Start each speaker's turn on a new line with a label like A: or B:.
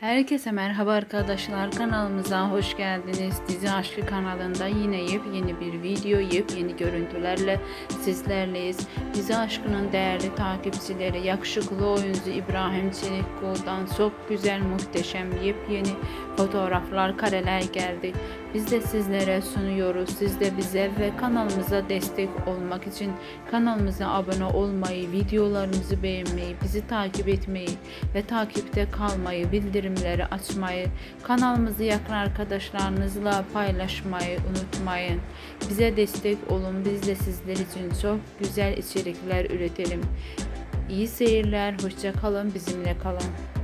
A: Herkese merhaba arkadaşlar kanalımıza hoş geldiniz. Dizi Aşkı kanalında yine yepyeni bir video, yepyeni görüntülerle sizlerleyiz. Dizi Aşkı'nın değerli takipçileri, yakışıklı oyuncu İbrahim Çelikkol'dan çok güzel, muhteşem, yepyeni fotoğraflar, kareler geldi. Biz de sizlere sunuyoruz. Siz de bize ve kanalımıza destek olmak için kanalımıza abone olmayı, videolarımızı beğenmeyi, bizi takip etmeyi ve takipte kalmayı, bildirimleri açmayı, kanalımızı yakın arkadaşlarınızla paylaşmayı unutmayın. Bize destek olun. Biz de sizler için çok güzel içerikler üretelim. İyi seyirler, hoşça kalın, bizimle kalın.